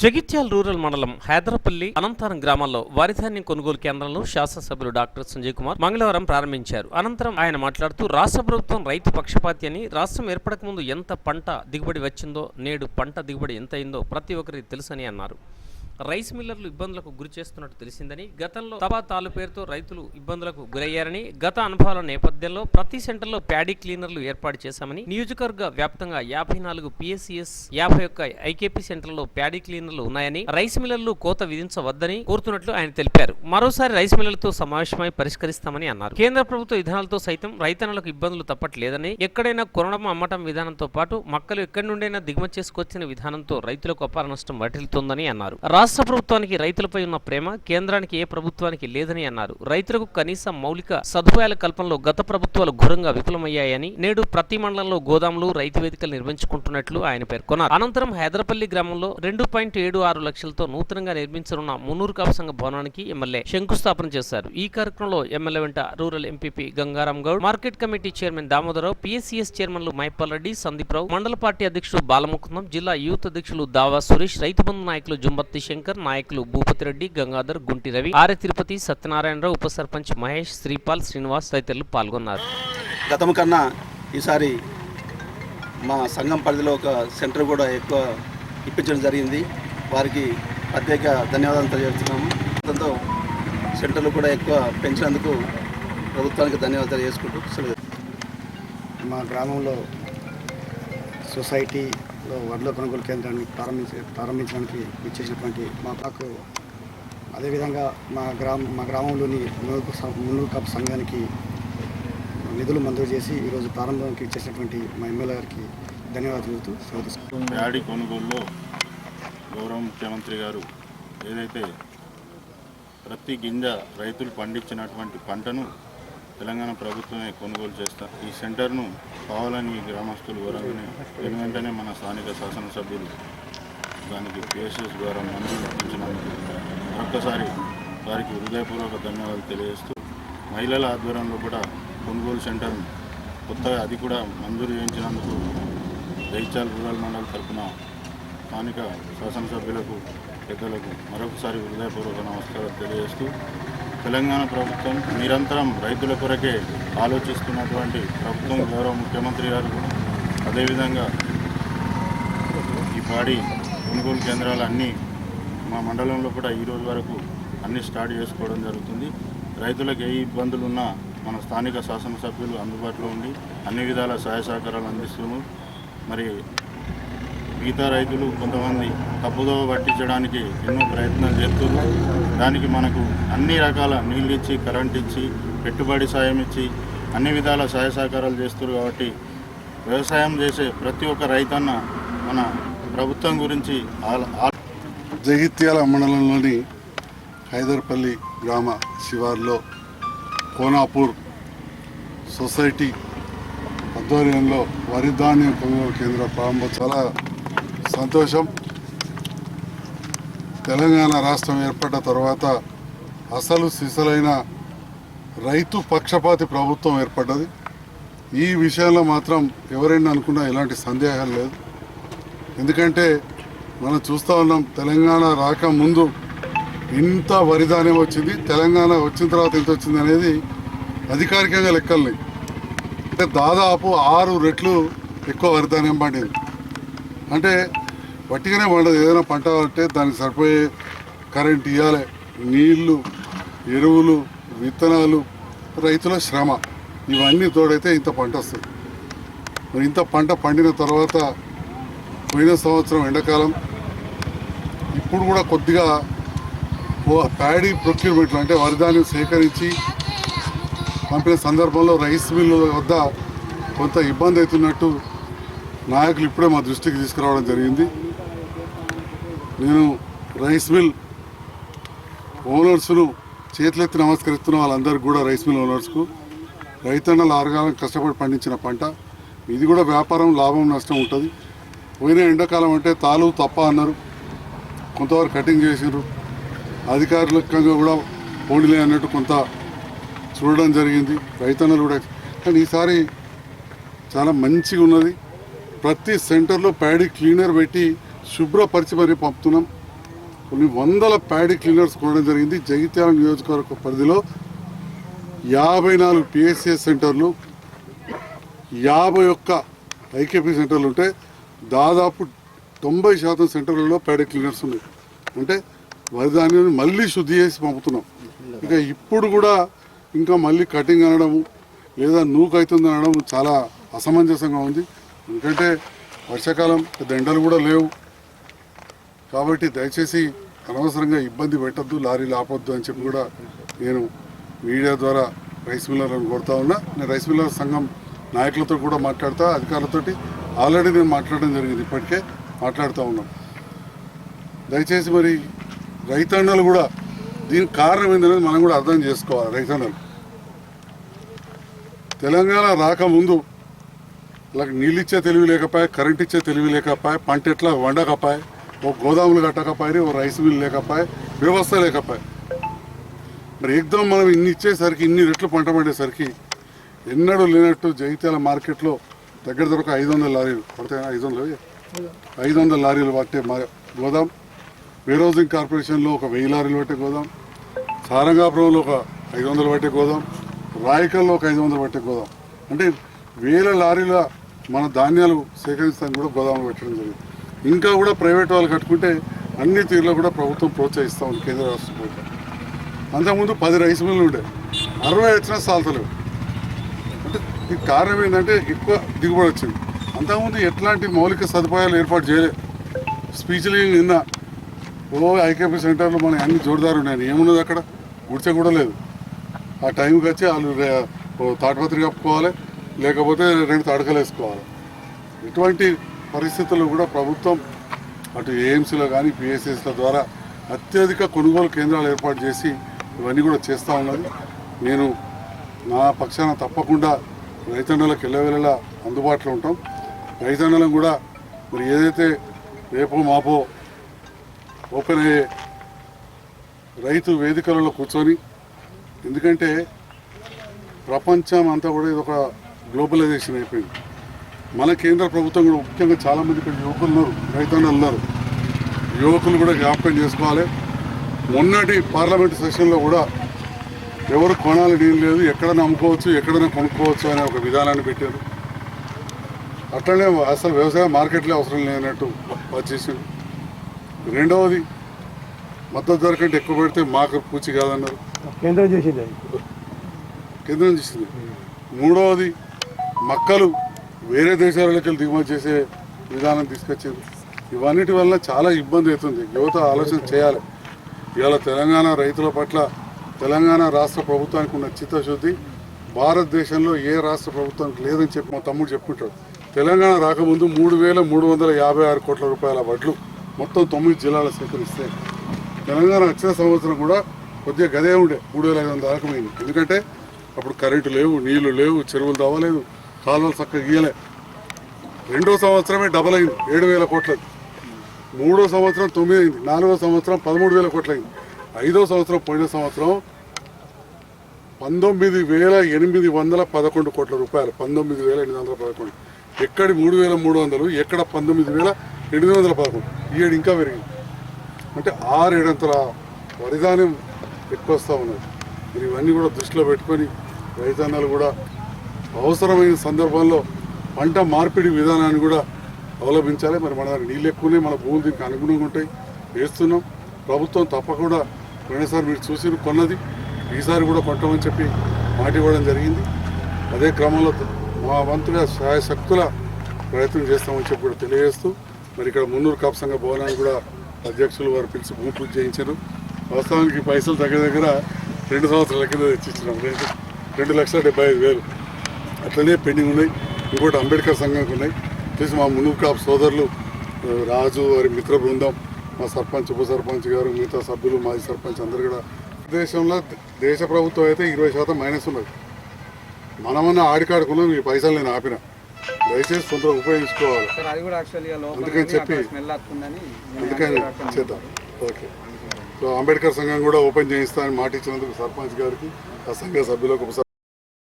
Jagtial rural మండలం హైదరపల్లి అనంతరం గ్రామాల్లో వరిధాన్యం కొనుగోలు కేంద్రంలో శాసనసభ్యులు డాక్టర్ సంజయ్ కుమార్ మంగళవారం ప్రారంభించారు. అనంతరం ఆయన మాట్లాడుతూ రాష్ట్ర ప్రభుత్వం రైతు పక్షపాతి అని రాష్ట్రం ఏర్పడక ముందు ఎంత పంట దిగుబడి వచ్చిందో నేడు పంట దిగుబడి ఎంత అయిందో ప్రతి ఒక్కరికి తెలుసని అన్నారు. రైస్ మిల్లర్లు ఇబ్బందులకు గురి చేస్తున్నట్టు తెలిసిందని గతంలో తబా తాలు పేరుతో రైతులు ఇబ్బందులకు గురయ్యారని గత అనుభవాల నేపథ్యంలో ప్రతి సెంటర్లో ప్యాడీ క్లీనర్లు ఏర్పాటు చేశామని నియోజకవర్గ వ్యాప్తంగా యాభై నాలుగు పిఎస్సిఎస్ యాభై ఒక్క ఐకేపీ సెంటర్లో ప్యాడీ క్లీనర్లు ఉన్నాయని రైస్ మిల్లర్లు కోత విధించవద్దని కోరుతున్నట్లు ఆయన తెలిపారు. మరోసారి రైస్ మిల్లర్లతో సమావేశమై పరిష్కరిస్తామని అన్నారు. కేంద్ర ప్రభుత్వ విధానాలతో సైతం రైతన్నలకు ఇబ్బందులు తప్పట్లేదని ఎక్కడైనా కొనడం అమ్మటం విధానంతో పాటు మక్కలు ఎక్కడి నుండైనా దిగుమతి చేసుకొచ్చిన విధానంతో రైతులకు అపార నష్టం వటిల్తుందని అన్నారు. రాష్ట్ర ప్రభుత్వానికి రైతులపై ఉన్న ప్రేమ కేంద్రానికి ఏ ప్రభుత్వానికి లేదని అన్నారు. రైతులకు కనీస మౌలిక సదుపాయాల కల్పనలో గత ప్రభుత్వాలు ఘోరంగా విఫలమయ్యాయని నేడు ప్రతి మండలంలో గోదాములు రైతు వేదికలు నిర్మించుకుంటున్నట్లు ఆయన పేర్కొన్నారు. అనంతరం హైదరపల్లి గ్రామంలో రెండు పాయింట్ ఏడు ఆరు లక్షలతో నూతనంగా నిర్మించనున్న మున్నూరు కాపు సంఘ భవనానికి ఎమ్మెల్యే శంకుస్థాపన చేశారు. ఈ కార్యక్రమంలో ఎమ్మెల్యే వెంట rural MPP Gangaram Goud market committee chairman Damodar Rao PSCS చైర్మన్లు మైపాల్ సందీప్ రావు మండల పార్టీ అధ్యక్షుడు బాలముకుందం జిల్లా యూత్ అధ్యక్షులు దావా సురేష్ రైతు బంధు నాయకులు జుంబత్తి శంకర్ నాయకులు భూపతి రెడ్డి గంగాధర్ గుంటి రవి ఆర్య తిరుపతి సత్యనారాయణరావు ఉప సర్పంచ్ మహేష్ శ్రీపాల్ శ్రీనివాస్ తదితరులు పాల్గొన్నారు. గతం కన్నా ఈసారి మా సంఘం పరిధిలో ఒక సెంటర్ కూడా ఎక్కువ ఇప్పించడం జరిగింది. వారికి ప్రత్యేక ధన్యవాదాలు తెలియజేస్తున్నాము. దాంతో సెంటర్లు కూడా ఎక్కువ పెంచినందుకు ప్రభుత్వానికి ధన్యవాదాలు సెలవు. మా గ్రామంలో సొసైటీలో వడ్ల కొనుగోలు కేంద్రాన్ని ప్రారంభించ ప్రారంభించడానికి ఇచ్చేసినటువంటి మా పాకు అదేవిధంగా మా గ్రామ మా గ్రామంలోని మునుగు మునుగు సంఘానికి నిధులు మంజూరు చేసి ఈరోజు ప్రారంభానికి ఇచ్చేసినటువంటి మా ఎమ్మెల్యే గారికి ధన్యవాదాలు తెలుపుతూ సెలవు ప్యాడీ కొనుగోలులో గౌరవ ముఖ్యమంత్రి గారు ఏదైతే ప్రతి గింజ రైతులు పండించినటువంటి పంటను తెలంగాణ ప్రభుత్వమే కొనుగోలు చేస్తారు ఈ సెంటర్ను కావాలని గ్రామస్తులు కోరగానే వెను మన స్థానిక శాసనసభ్యులు దానికి పిఎస్ఎస్ ద్వారా మంజూరు ఇప్పించినందుకు మరొక్కసారి వారికి హృదయపూర్వక ధన్యవాదాలు తెలియజేస్తూ మహిళల ఆధ్వర్యంలో కూడా కొనుగోలు సెంటర్ కొత్తగా అది కూడా మంజూరు చేయించినందుకు జైచాల్ రూరల్ మండలి తరఫున స్థానిక శాసనసభ్యులకు పెద్దలకు మరొకసారి హృదయపూర్వక నమస్కారాలు తెలియజేస్తూ తెలంగాణ ప్రభుత్వం నిరంతరం రైతుల కొరకే ఆలోచిస్తున్నటువంటి ప్రభుత్వం గౌరవ ముఖ్యమంత్రి గారు కూడా. అదేవిధంగా ఈ పాడి కొనుగోలు కేంద్రాలు అన్నీ మా మండలంలో కూడా ఈ రోజు వరకు అన్నీ స్టార్ట్ చేసుకోవడం జరుగుతుంది. రైతులకు ఏ ఇబ్బందులు ఉన్నా మన స్థానిక శాసనసభ్యులు అందుబాటులో ఉండి అన్ని విధాల సహాయ సహకారాలు అందిస్తున్నాము. మరి మిగతా రైతులు కొంతమంది తప్పుదో పట్టించడానికి ఎన్నో ప్రయత్నాలు చేస్తున్నారు. దానికి మనకు అన్ని రకాల నీళ్ళు ఇచ్చి కరెంట్ ఇచ్చి పెట్టుబడి సాయం ఇచ్చి అన్ని విధాల సహాయ సహకారాలు చేస్తారు కాబట్టి వ్యవసాయం చేసే ప్రతి ఒక్క రైతన్న మన ప్రభుత్వం గురించి ఆ- జగిత్యాల మండలంలోని హైదర్పల్లి గ్రామ శివార్లో కోనాపూర్ సొసైటీ ఆధ్వర్యంలో వరి ధాన్యం కొనుగోలు కేంద్ర ప్రారంభం. చాలా సంతోషం. తెలంగాణ రాష్ట్రం ఏర్పడ్డ తర్వాత అసలు సిసలైన రైతు పక్షపాతి ప్రభుత్వం ఏర్పడ్డది. ఈ విషయంలో మాత్రం ఎవరైనా అనుకున్నా ఎలాంటి సందేహాలు లేదు. ఎందుకంటే మనం చూస్తూ ఉన్నాం తెలంగాణ రాకముందు ఇంత వరిధాన్యం వచ్చింది తెలంగాణ వచ్చిన తర్వాత ఎంత వచ్చింది అనేది అధికారికంగా లెక్కల్ని అంటే దాదాపు ఆరు రెట్లు ఎక్కువ వరిధాన్యం పండింది. అంటే వట్టిగానే పండదు ఏదైనా పంట అంటే దానికి సరిపోయే కరెంట్ ఇవ్వాలి నీళ్ళు ఎరువులు విత్తనాలు రైతుల శ్రమ. ఇవన్నీ తోడైతే ఇంత పంట వస్తుంది. మరి ఇంత పంట పండిన తర్వాత పోయిన సంవత్సరం ఎండాకాలం ఇప్పుడు కూడా కొద్దిగా ఓ ప్యాడీ ప్రొక్యూర్మెంట్లు అంటే వరిధాన్యం సేకరించి పంపిన సందర్భంలో రైస్ మిల్లుల వద్ద కొంత ఇబ్బంది అవుతున్నట్టు నాయకులు ఇప్పుడే మా దృష్టికి తీసుకురావడం జరిగింది. నేను రైస్ మిల్ ఓనర్స్ను చేతులెత్తి నమస్కరిస్తున్న వాళ్ళందరికీ కూడా రైస్ మిల్ ఓనర్స్కు. రైతన్నలు ఆరుగాలం కష్టపడి పండించిన పంట. ఇది కూడా వ్యాపారం లాభం నష్టం ఉంటుంది. పోయిన ఎండాకాలం అంటే తాలు తప్ప అన్నారు. కొంతవరకు కటింగ్ చేసినారు అధికారికంగా కూడా పోనీలే అన్నట్టు కొంత చూడడం జరిగింది. రైతన్నలు కూడా కానీ ఈసారి చాలా మంచిగా ఉన్నది ప్రతి సెంటర్లో ప్యాడీ క్లీనర్ పెట్టి శుభ్రపరిచి మరీ పంపుతున్నాం. కొన్ని వందల ప్యాడీ క్లీనర్స్ కొనడం జరిగింది. జగిత్యాల నియోజకవర్గ పరిధిలో యాభై నాలుగు పిఎస్సిఎస్ సెంటర్లు యాభై ఒక్క ఐకేపీ సెంటర్లు ఉంటే దాదాపు తొంభై శాతం సెంటర్లలో ప్యాడీ క్లీనర్స్ ఉన్నాయి. అంటే వరి ధాన్యాన్ని మళ్ళీ శుద్ధి చేసి పంపుతున్నాం. ఇక ఇప్పుడు కూడా ఇంకా మళ్ళీ కటింగ్ అనడము లేదా నూకు అవుతుంది అనడం చాలా అసమంజసంగా ఉంది. ఎందుకంటే వర్షాకాలం పెద్ద ఎండలు కూడా లేవు. కాబట్టి దయచేసి అనవసరంగా ఇబ్బంది పెట్టద్దు లారీలు ఆపొద్దు అని చెప్పి కూడా నేను మీడియా ద్వారా రైస్ మిల్లర్లను కోరుతా ఉన్నా. నేను రైస్ మిల్లర్ సంఘం నాయకులతో కూడా మాట్లాడతా అధికారులతోటి ఆల్రెడీ నేను మాట్లాడడం జరిగింది ఇప్పటికే మాట్లాడుతూ ఉన్నాం. దయచేసి మరి రైతన్నలు కూడా దీనికి కారణం ఏంటనేది మనం కూడా అర్థం చేసుకోవాలి రైతన్నలు తెలంగాణ రాకముందు ఇలా నీళ్ళు ఇచ్చే తెలివి లేకపోయా కరెంట్ ఇచ్చే తెలివి లేకపోయా పంట ఎట్లా వండకపోయా ఓ గోదాములు కట్టకపోయి ఓ రైస్ మిల్ లేకపోయి వ్యవస్థ లేకపోయి. మరి ఎగ్దాం మనం ఇన్ని ఇచ్చేసరికి ఇన్ని రెట్లు పంట పండేసరికి ఎన్నడూ లేనట్టు జగిత్యాల మార్కెట్లో దగ్గర దగ్గర ఒక ఐదు వందల లారీలు పడతాయి? ఐదు వందలు ఐదు వందల లారీలు పట్టే మా గోదాం. వేరోజింగ్ కార్పొరేషన్లో ఒక వెయ్యి లారీలు పట్టే గోదాం. సారంగాపురంలో ఒక ఐదు వందలు పట్టే గోదాం. రాయకల్లో ఒక ఐదు వందలు పట్టే గోదాం. అంటే వేల లారీల మన ధాన్యాలు సేకరించడానికి కూడా గోదాములు పెట్టడం జరిగింది. ఇంకా కూడా ప్రైవేట్ వాళ్ళు కట్టుకుంటే అన్ని తీరులో కూడా ప్రభుత్వం ప్రోత్సహిస్తూ ఉంది కేంద్ర రాష్ట్ర ప్రభుత్వం. అంతకుముందు పది రైస్ మిల్లు ఉండే. అరవై వచ్చినా సాల్తలేవు. అంటే దీనికి కారణం ఏంటంటే ఎక్కువ దిగుబడి వచ్చింది. అంతకుముందు ఎట్లాంటి మౌలిక సదుపాయాలు ఏర్పాటు చేయలేదు స్పీచ్లు నిన్న ఓ ఐకేపీ సెంటర్లో మన అన్ని జోరుదారు ఉన్నాయి ఏమున్నది అక్కడ? గుడిచే కూడా లేదు. ఆ టైంకి వచ్చి వాళ్ళు తాటపత్రి కప్పుకోవాలి లేకపోతే రెండు తడకలు వేసుకోవాలి. ఇటువంటి పరిస్థితుల్లో కూడా ప్రభుత్వం అటు ఏఎంసీలో కానీ పిఎస్ఎస్ల ద్వారా అత్యధిక కొనుగోలు కేంద్రాలు ఏర్పాటు చేసి ఇవన్నీ కూడా చేస్తూ ఉన్నది. నేను నా పక్షాన తప్పకుండా రైతన్నలకు ఎల్లవేళలా అందుబాటులో ఉంటాం. రైతన్నలం కూడా మరి ఏదైతే రేపో మాపో ఓపెన్ అయ్యే రైతు వేదికలలో కూర్చొని ఎందుకంటే ప్రపంచం అంతా కూడా ఇది ఒక గ్లోబలైజేషన్ అయిపోయింది. మన కేంద్ర ప్రభుత్వం కూడా ముఖ్యంగా చాలామంది ఇక్కడ యువకులు ఉన్నారు రైతన్నలు ఉన్నారు యువకులు కూడా జ్ఞాపకం చేసుకోవాలి. మొన్నటి పార్లమెంట్ సెషన్లో కూడా ఎవరు కొనాలి నేను లేదు ఎక్కడైనా అమ్ముకోవచ్చు ఎక్కడైనా కొనుక్కోవచ్చు అనే ఒక విధానాన్ని పెట్టారు. అట్లనే అసలు వ్యవసాయ మార్కెట్లే అవసరం లేనట్టు వచ్చేసింది రెండవది మద్దతు ధర కంటే ఎక్కువ పెడితే మాకు పూచి కాదన్నారు. కేంద్రం చేసింది కేంద్రం చేసింది. మూడవది మక్కలు వేరే దేశాలకి దిగుమతి చేసే విధానం తీసుకొచ్చారు. ఇవన్నిటి వల్ల చాలా ఇబ్బంది అవుతుంది. యువత ఆలోచన చేయాలి. ఇవాళ తెలంగాణ రైతుల పట్ల తెలంగాణ రాష్ట్ర ప్రభుత్వానికి ఉన్న చిత్తశుద్ధి భారతదేశంలో ఏ రాష్ట్ర ప్రభుత్వానికి లేదని చెప్పి మా తమ్ముడు చెప్పుకుంటాడు. తెలంగాణ రాకముందు మూడు వేల మూడు వందల యాభై ఆరు కోట్ల రూపాయల వడ్లు మొత్తం తొమ్మిది జిల్లాల సేకరిస్తే తెలంగాణ వచ్చిన సంవత్సరం కూడా కొద్దిగా గదే ఉండే. మూడు వేల ఐదు వందల దాకా ఎందుకంటే అప్పుడు కరెంటు లేవు నీళ్ళు లేవు చెరువులు తవ్వలేదు కాలువలు చక్కగా గీయలే. రెండో సంవత్సరమే డబల్ అయింది. ఏడు వేల కోట్లది మూడో సంవత్సరం తొమ్మిది అయింది. నాలుగో సంవత్సరం పదమూడు వేల కోట్లయింది ఐదో సంవత్సరం పోయిన సంవత్సరం పంతొమ్మిది వేల ఎనిమిది వందల పదకొండు కోట్ల రూపాయలు. పంతొమ్మిది వేల ఎనిమిది వందల పదకొండు. ఎక్కడి మూడు వేల మూడు వందలు ఎక్కడ పంతొమ్మిది వేల ఎనిమిది వందల పదకొండు. ఈ ఏడు ఇంకా పెరిగింది. అంటే ఆరు ఏడంతల వరిధాన్యం ఎక్కువ వస్తూ ఉన్నది. ఇవన్నీ కూడా దృష్టిలో పెట్టుకొని రైతన్నలు కూడా అవసరమైన సందర్భంలో పంట మార్పిడి విధానాన్ని కూడా అవలంబించాలి. మరి మన దగ్గర నీళ్ళు ఎక్కువనే మన భూములు దీనికి అనుగుణంగా ఉంటాయి. వేస్తున్నాం. ప్రభుత్వం తప్పకుండా పోయినసారి మీరు చూసి కొన్నది. ఈసారి కూడా కొంటామని చెప్పి మాట ఇవ్వడం జరిగింది. అదే క్రమంలో మా వంతుగా సహాయ శక్తుల ప్రయత్నం చేస్తామని చెప్పి కూడా తెలియజేస్తూ మరి ఇక్కడ మున్నూరు కాపు సంఘ భవనాన్ని కూడా అధ్యక్షులు వారు పిలిచి భూమి పూజ చేయించారు. వాస్తవానికి పైసలు దగ్గర దగ్గర రెండు సంవత్సరాల కింద తెచ్చిచ్చినాం. రెండు రెండు లక్షల డెబ్బై ఐదు వేలు. అట్లనే పెండింగ్ ఉన్నాయి. ఇంకోటి అంబేద్కర్ సంఘంకి ఉన్నాయి. ప్లస్ మా మున్నూరు కాపు సోదరులు రాజు వారి మిత్ర బృందం మా సర్పంచ్ ఉప సర్పంచ్ గారు మిగతా సభ్యులు మాజీ సర్పంచ్ అందరు కూడా దేశంలో దేశ ప్రభుత్వం అయితే ఇరవై శాతం మైనస్ ఉన్నది. మనమన్నా ఆడికాడుకున్నాం ఈ పైసలు నేను ఆపిన. దయచేసి తొందరగా ఉపయోగించుకోవాలి. అందుకని చెప్పి అందుకని చేద్దాం. ఓకే. సో అంబేద్కర్ సంఘం కూడా ఓపెన్ చేయిస్తా అని మాట ఇచ్చినందుకు సర్పంచ్ గారికి ఆ సంఘ సభ్యులకు